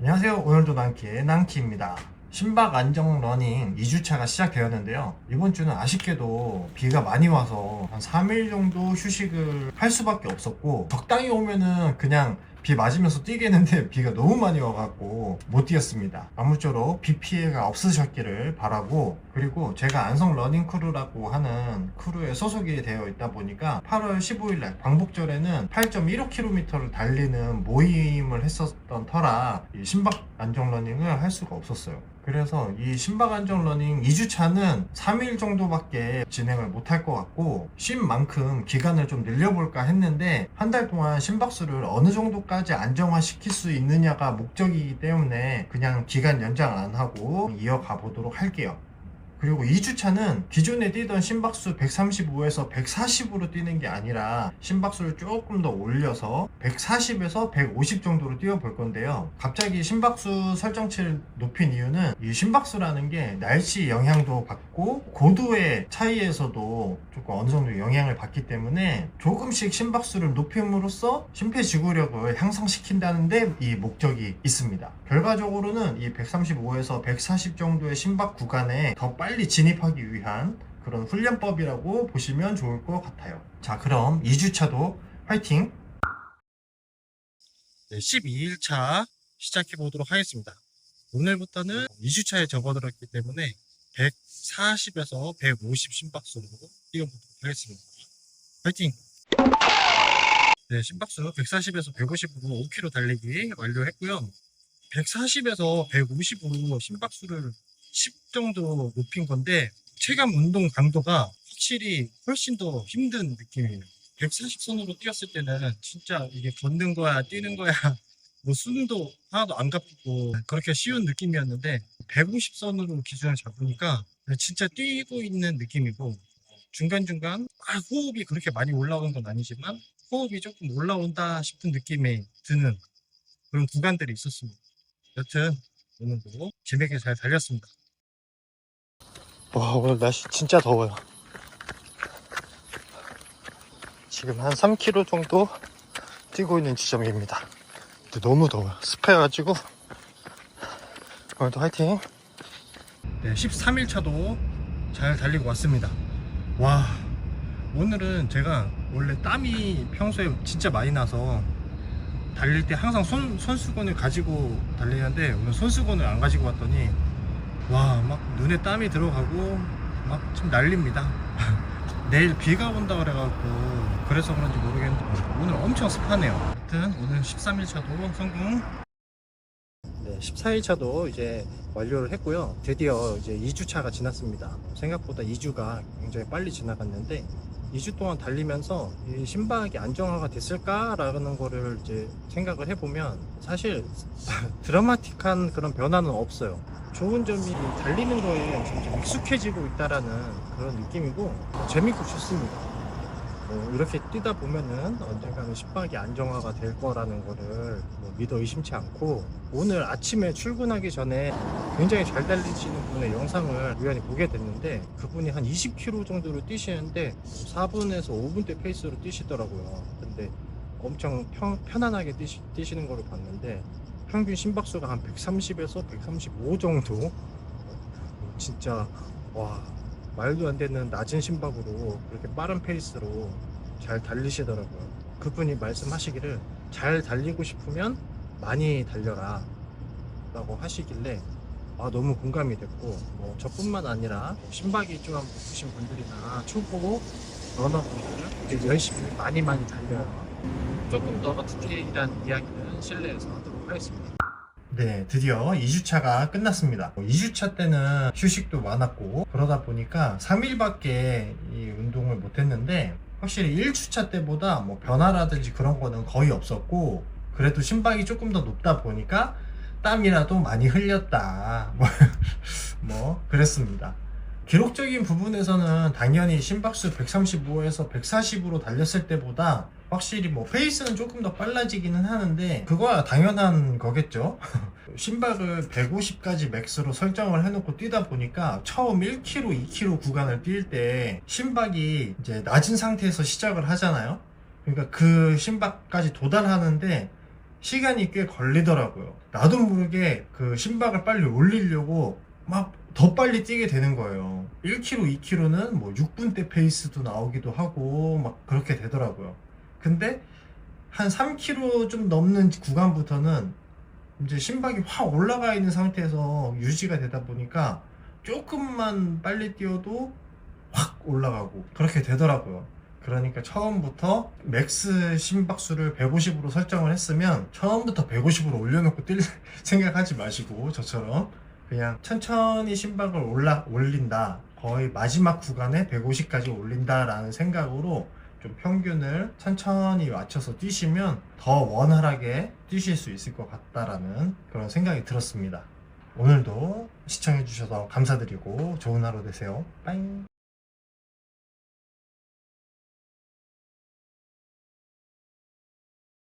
안녕하세요. 오늘도 난키의 난키입니다. 신박 안정 러닝 2주차가 시작되었는데요. 이번 주는 아쉽게도 비가 많이 와서 한 3일 정도 휴식을 할 수밖에 없었고 적당히 오면은 그냥 비 맞으면서 뛰겠는데 비가 너무 많이 와갖고 못 뛰었습니다. 아무쪼록 비 피해가 없으셨기를 바라고 그리고 제가 안성 러닝 크루라고 하는 크루에 소속이 되어 있다 보니까 8월 15일 날 광복절에는 8.15km를 달리는 모임을 했었던 터라 이 신박 안정 러닝을 할 수가 없었어요. 그래서 이 신박 안정 러닝 2주차는 3일 정도밖에 진행을 못할 것 같고 쉰 만큼 기간을 좀 늘려볼까 했는데 한 달 동안 심박수를 어느 정도까지 안정화시킬 수 있느냐가 목적이기 때문에 그냥 기간 연장 안 하고 이어가 보도록 할게요. 그리고 2주차는 기존에 뛰던 심박수 135에서 140으로 뛰는 게 아니라 심박수를 조금 더 올려서 140에서 150 정도로 뛰어볼 건데요. 갑자기 심박수 설정치를 높인 이유는 이 심박수라는 게 날씨 영향도 받고 고도의 차이에서도 조금 어느 정도 영향을 받기 때문에 조금씩 심박수를 높임으로써 심폐지구력을 향상시킨다는데 이 목적이 있습니다. 결과적으로는 이 135에서 140 정도의 심박 구간에 더 빨리 진입하기 위한 그런 훈련법이라고 보시면 좋을 것 같아요. 자, 그럼 2주차도 화이팅! 네, 12일차 시작해 보도록 하겠습니다. 오늘부터는 2주차에 접어들었기 때문에 140에서 150 심박수로 뛰어보도록 하겠습니다. 화이팅! 네, 심박수 140에서 150으로 5km 달리기 완료했고요. 140에서 150으로 심박수를 10 정도 높인 건데 체감 운동 강도가 확실히 훨씬 더 힘든 느낌이에요. 140선으로 뛰었을 때는 진짜 이게 걷는 거야, 뛰는 거야, 뭐 숨도 하나도 안 가쁘고 그렇게 쉬운 느낌이었는데 150선으로 기준을 잡으니까 진짜 뛰고 있는 느낌이고 중간중간 아, 호흡이 그렇게 많이 올라오는 건 아니지만 호흡이 조금 올라온다 싶은 느낌이 드는 그런 구간들이 있었습니다. 여튼 오늘도 재밌게 잘 달렸습니다. 와 오늘 날씨 진짜 더워요. 지금 한 3km 정도 뛰고 있는 지점입니다. 근데 너무 더워요. 습해가지고 오늘도 화이팅. 네, 13일차도 잘 달리고 왔습니다. 와 오늘은 제가 원래 땀이 평소에 진짜 많이 나서 달릴 때 항상 손, 손수건을 가지고 달리는데 오늘 손수건을 안 가지고 왔더니 와 막 눈에 땀이 들어가고 막좀 난립니다. 내일 비가 온다 그래갖고 그래서 그런지 모르겠는데 오늘 엄청 습하네요. 하여튼 오늘 13일차도 성공. 네 14일차도 이제 완료를 했고요. 드디어 이제 2주차가 지났습니다. 생각보다 2주가 굉장히 빨리 지나갔는데 2주 동안 달리면서 이 심박이 안정화가 됐을까라는 거를 이제 생각을 해보면 사실 드라마틱한 그런 변화는 없어요. 좋은 점이 이 달리는 거에 점점 익숙해지고 있다라는 그런 느낌이고 재밌고 좋습니다. 뭐 이렇게 뛰다 보면은 언젠가는 심박이 안정화가 될 거라는 거를 뭐 믿어 의심치 않고 오늘 아침에 출근하기 전에 굉장히 잘 달리시는 분의 영상을 우연히 보게 됐는데 그분이 한 20km 정도로 뛰시는데 4분에서 5분대 페이스로 뛰시더라고요. 근데 엄청 편, 편안하게 뛰시, 뛰시는 거를 봤는데 평균 심박수가 한 130에서 135 정도 진짜 와 말도 안 되는 낮은 심박으로 그렇게 빠른 페이스로 잘 달리시더라고요. 그분이 말씀하시기를 잘 달리고 싶으면 많이 달려라 라고 하시길래 아, 너무 공감이 됐고 뭐 저뿐만 아니라 뭐 심박이 좀 높으신 분들이나 초보 러너분들 이제 열심히 많이 많이 달려요. 조금 더 디테일한 이야기는 실내에서 하도록 하겠습니다. 네, 드디어 2주차가 끝났습니다. 2주차 때는 휴식도 많았고, 그러다 보니까 3일밖에 이 운동을 못했는데, 확실히 1주차 때보다 뭐 변화라든지 그런 거는 거의 없었고, 그래도 심박이 조금 더 높다 보니까 땀이라도 많이 흘렸다. 뭐, 뭐 그랬습니다. 기록적인 부분에서는 당연히 심박수 135에서 140으로 달렸을 때보다 확실히 뭐 페이스는 조금 더 빨라지기는 하는데 그거야 당연한 거겠죠 심박을 150까지 맥스로 설정을 해놓고 뛰다 보니까 처음 1km, 2km 구간을 뛸 때 심박이 이제 낮은 상태에서 시작을 하잖아요 그러니까 그 심박까지 도달하는데 시간이 꽤 걸리더라고요. 나도 모르게 그 심박을 빨리 올리려고 막 더 빨리 뛰게 되는 거예요. 1km, 2km는 뭐 6분대 페이스도 나오기도 하고 막 그렇게 되더라고요. 근데 한 3km 좀 넘는 구간부터는 이제 심박이 확 올라가 있는 상태에서 유지가 되다 보니까 조금만 빨리 뛰어도 확 올라가고 그렇게 되더라고요. 그러니까 처음부터 맥스 심박수를 150으로 설정을 했으면 처음부터 150으로 올려놓고 뛸 생각하지 마시고 저처럼 그냥 천천히 심박을 올라 올린다 거의 마지막 구간에 150까지 올린다라는 생각으로 좀 평균을 천천히 맞춰서 뛰시면 더 원활하게 뛰실 수 있을 것 같다라는 그런 생각이 들었습니다. 오늘도 시청해주셔서 감사드리고 좋은 하루 되세요. 빠잉.